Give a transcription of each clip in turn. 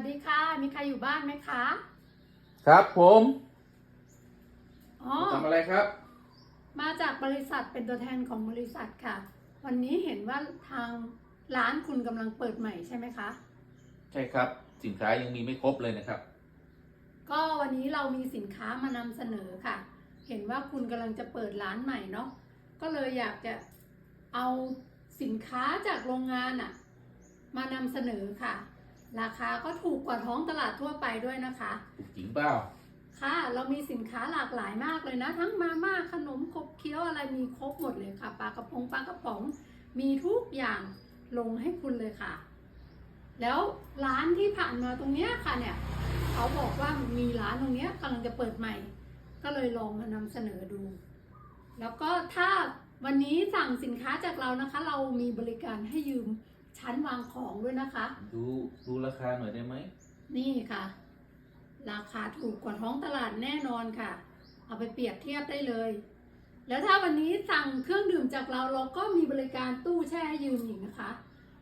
วัสดีค่ะ มีใครอยู่บ้านไหมคะ ครับผมอ๋อทำอะไรครับ มาจากบริษัทเป็นตัวแทนของบริษัทค่ะ วันนี้เห็นว่าทางร้านคุณกำลังเปิดใหม่ใช่ไหมคะ ใช่ครับ สินค้ายังมีไม่ครบเลยนะครับ ก็วันนี้เรามีสินค้ามานำเสนอค่ะ เห็นว่าคุณกำลังจะเปิดร้านใหม่เนาะ ก็เลยอยากจะเอาสินค้าจากโรงงานอะมานำเสนอค่ะ ราคาก็ถูกกว่าท้องตลาดทั่วไปด้วยนะคะถูกจริงเปล่า ค่ะ เรามีสินค้าหลากหลายมากเลยนะ ทั้งมาม่าขนมขบเคี้ยวอะไรมีครบหมดเลยค่ะปลากระพงปลากระป๋องมีทุกอย่างลงให้คุณเลยค่ะ แล้วร้านที่ผ่านมาตรงเนี้ยค่ะเนี่ยเขาบอกว่ามีร้านตรงเนี้ยกำลังจะเปิดใหม่ ก็เลยลองมานำเสนอดู แล้วก็ถ้าวันนี้สั่งสินค้าจากเรานะคะ เรามีบริการให้ยืม ชั้นวางของด้วยนะคะ ดูดูราคาหน่อยได้ไหม นี่ค่ะ ราคาถูกกว่าท้องตลาดแน่นอนค่ะ เอาไปเปรียบเทียบได้เลย แล้วถ้าวันนี้สั่งเครื่องดื่มจากเราเราก็มีบริการตู้แช่ให้ยืมอีกนะคะ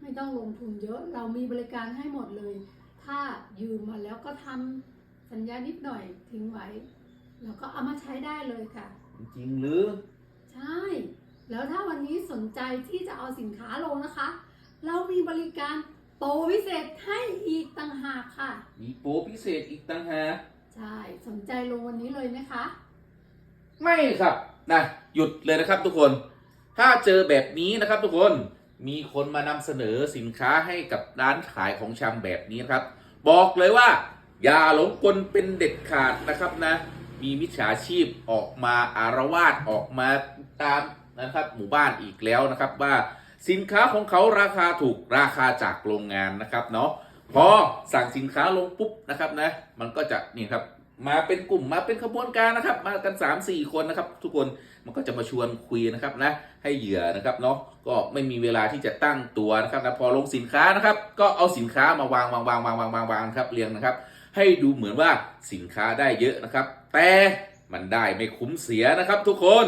ไม่ต้องลงทุนเยอะเรามีบริการให้หมดเลย ถ้ายืมมาแล้วก็ทำสัญญานิดหน่อยทิ้งไว้ แล้วก็เอามาใช้ได้เลยค่ะ จริงหรือ ใช่ แล้วถ้าวันนี้สนใจที่จะเอาสินค้าลงนะคะ เรามีบริการโปรพิเศษให้อีกต่างหากค่ะ มีโปรพิเศษอีกต่างหากใช่สนใจลงวันนี้เลยไหมคะ ไม่ครับนะหยุดเลยนะครับทุกคน ถ้าเจอแบบนี้นะครับทุกคนมีคนมานำเสนอสินค้าให้กับร้านขายของชำแบบนี้นะครับ บอกเลยว่า อย่าหลงกลเป็นเด็ดขาดนะครับนะ มีมิจฉาชีพออกมาอารวาสออกมาตามนะครับ หมู่บ้านอีกแล้วนะครับว่า สินค้าของเขาราคาถูกราคาจากโรงงานนะครับเนาะพอสั่งสินค้าลงปุ๊บนะครับนะ มันก็จะนี่ครับมาเป็นกลุ่มมาเป็นขบวนการนะครับ มากัน 3 4 คนนะครับ ทุกคนมันก็จะมาชวนคุยนะครับนะให้เหยื่อนะครับเนาะก็ไม่มีเวลาที่จะตั้งตัวนะครับนะพอลงสินค้านะครับ ก็เอาสินค้ามาวางวางวางวางวางวางวางครับเรียงนะครับ ให้ดูเหมือนว่าสินค้าได้เยอะนะครับ แต่มันได้ไม่คุ้มเสียนะครับ ทุกคน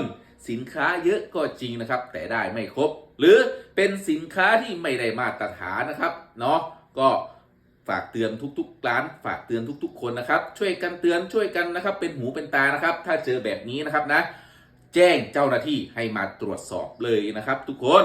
สินค้าเยอะก็จริงนะครับ แต่ได้ไม่ครบ หรือเป็นสินค้าที่ไม่ได้มาตรฐานนะครับเนาะก็ฝากเตือนทุก ๆ ร้าน ฝากเตือนทุก ๆ คนนะครับ ช่วยกันเตือนช่วยกันนะครับ เป็นหูเป็นตานะครับ ถ้าเจอแบบนี้นะครับนะ แจ้งเจ้าหน้าที่ให้มาตรวจสอบเลยนะครับ ทุกคน